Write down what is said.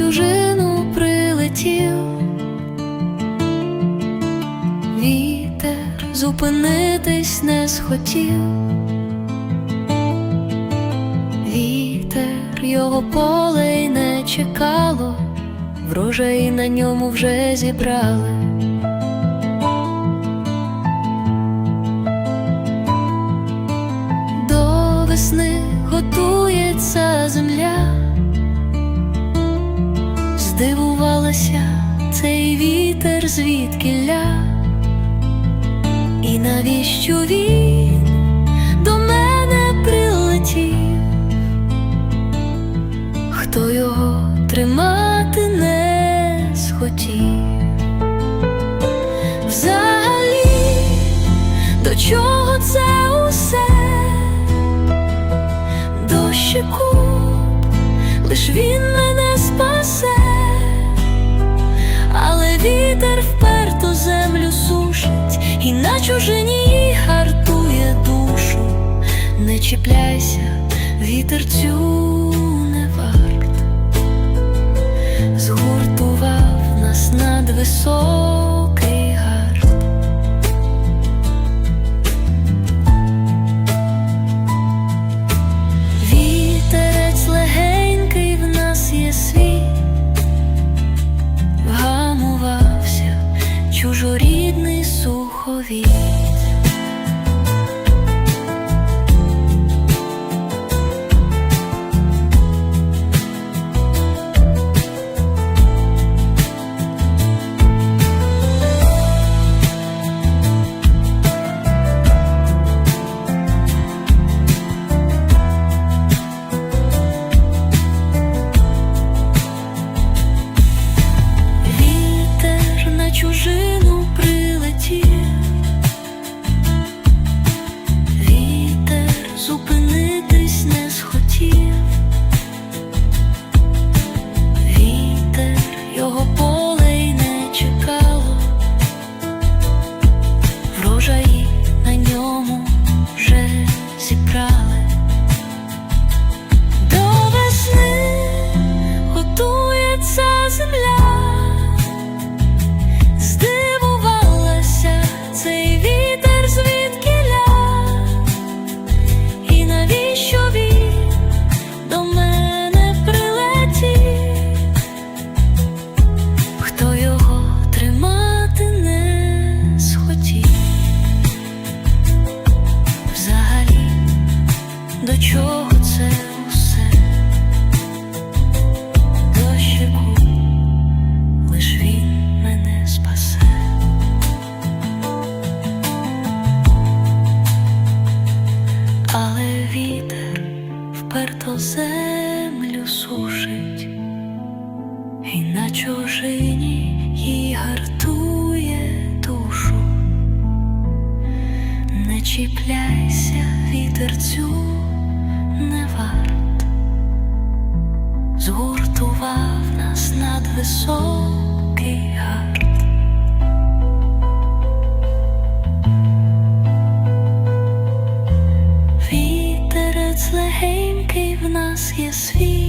чужину прилетів, вітер зупинитись не схотів, вітер його полей не чекало, врожай на ньому вже зібрали. Здивувалася цей вітер звідкіля, і навіщо він до мене прилетів, хто його тримати не схотів. Взагалі, до чого це усе? Дощику, лиш він мене чужині гартує душу. Не чіпляйся, вітер цю не варт, згуртував нас надвисокий суховій. Вітер до чого це усе? Дощику, лиш він мене спасе. Але вітер вперто землю сушить, і на чужині їй гартує душу. Не чіпляйся, вітерцю не варт згуртував нас над високий гард. Вітерець легенький в нас є світ.